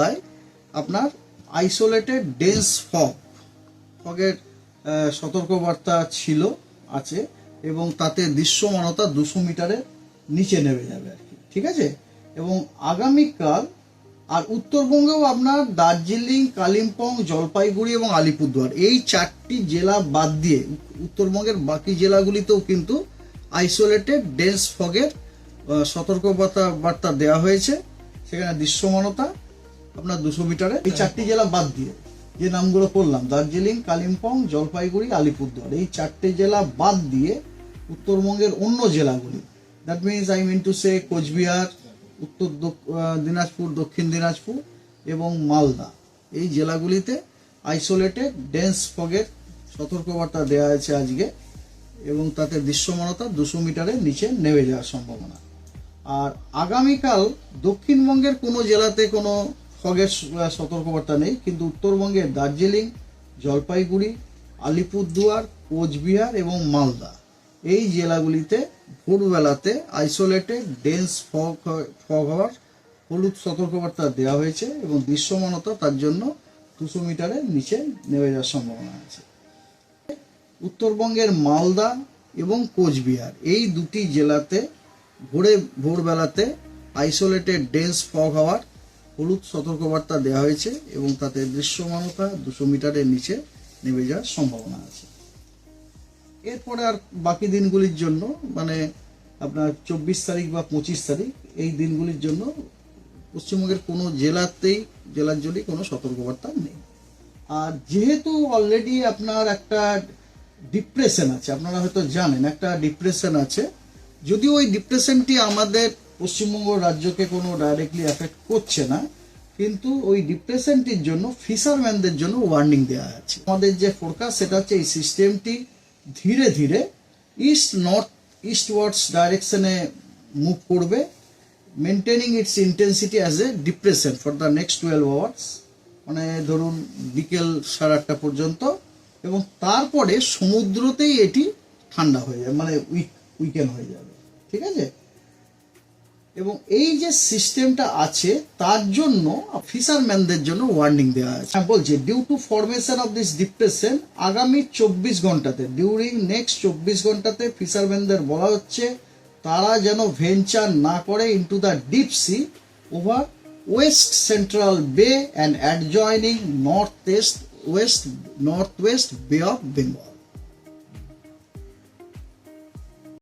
জেলায় আপনার isolated dense fog ফগের সতর্কবার্তা ছিল, আছে, এবং তাতে দৃশ্যমানতা দুশো মিটারের নিচে নেমে যাবে আর কি, ঠিক আছে? এবং আগামীকাল, আর উত্তরবঙ্গেও আপনার দার্জিলিং, কালিম্পং, জলপাইগুড়ি এবং আলিপুরদুয়ার, এই চারটি জেলা বাদ দিয়ে, উত্তরবঙ্গের বাকি জেলাগুলিতেও কিন্তু আইসোলেটেড ডেন্স ফগের সতর্কবার্তা, বার্তা দেওয়া হয়েছে। সেখানে দৃশ্যমানতা আপনার দুশো মিটারে। এই চারটি জেলা বাদ দিয়ে যে নামগুলো করলাম দার্জিলিং, কালিম্পং, জলপাইগুড়ি, আলিপুরদুয়ার, এই চারটি জেলা বাদ দিয়ে উত্তরবঙ্গের অন্য জেলাগুলি। That means I mean to say Cooch Behar, Uttar Dinajpur, Dakshin Dinajpur এবং মালদা। এই জেলাগুলিতে আইসোলেটেড ডেন্স ফগের সতর্কবার্তা দেওয়া হয়েছে আজকে এবং তাতে দৃশ্যমানতা দুশো মিটারের নিচে নেমে যাওয়ার সম্ভাবনা। আর আগামীকাল দক্ষিণবঙ্গের কোনো জেলাতে কোনো ফগের সতর্কবার্তা নেই, কিন্তু উত্তরবঙ্গের দার্জিলিং, জলপাইগুড়ি, আলিপুরদুয়ার, কোচবিহার এবং মালদা। এই জেলাগুলিতে ভোরবেলাতে আইসোলেটেড ডেন্স ফগ ফগ হওয়ার হলুদ সতর্কবার্তা দেওয়া হয়েছে এবং দৃশ্যমানতা তার জন্য দুশো মিটারের নিচে নেমে যাওয়ার সম্ভাবনা আছে। উত্তরবঙ্গের মালদা এবং কোচবিহার, এই দুটি জেলাতে ভোরে, ভোরবেলাতে আইসোলেটেড ডেন্স ফগ হওয়ার হলুদ সতর্কবার্তা দেওয়া হয়েছে এবং তাতে দৃশ্যমানতা দুশো মিটারের নিচে নেমে যাওয়ার সম্ভাবনা আছে। এরপরে আর বাকি দিনগুলির জন্য মানে আপনার চব্বিশ তারিখ বা পঁচিশ তারিখ, এই দিনগুলির জন্য পশ্চিমবঙ্গের কোনো জেলাতেই, জেলার জন্যই কোনো সতর্কবার্তা নেই। আর যেহেতু অলরেডি আপনার একটা ডিপ্রেশন আছে, আপনারা হয়তো জানেন, একটা ডিপ্রেশন আছে, যদিও ওই ডিপ্রেশনটি আমাদের পশ্চিমবঙ্গ রাজ্যকে কোনো ডাইরেক্টলি এফেক্ট করছে না, কিন্তু ওই ডিপ্রেশনটির জন্য ফিশারম্যানদের জন্য ওয়ার্নিং দেওয়া আছে। আমাদের যে ফোরকাস্ট সেটা হচ্ছে এই সিস্টেমটি ধীরে ধীরে ইস্ট নর্থ ইস্টওয়ার্ডস ডাইরেকশনে মুভ করবে maintaining its intensity as a depression for the next twelve hours মানে ধরুন, বিকেল সাড়ে আটটা পর্যন্ত, এবং তারপরে সমুদ্রতেই এটি ঠান্ডা হয়ে যাবে মানে উইক উইকেন্ড হয়ে যাবে। ঠিক আছে? এবং এই যে সিস্টেমটা আছে, তার জন্য ফিশারম্যানদের জন্য ওয়ার্নিং দেওয়া আছে। হ্যাঁ বলছি due to formation of this depression আগামী চব্বিশ ঘন্টাতে ডিউরিং নেক্সট চব্বিশ ঘন্টাতে ফিশারম্যানদের বলা হচ্ছে, তারা যেন ভেঞ্চার না করে into the deep sea over west central bay and adjoining north east west north west bay of Bengal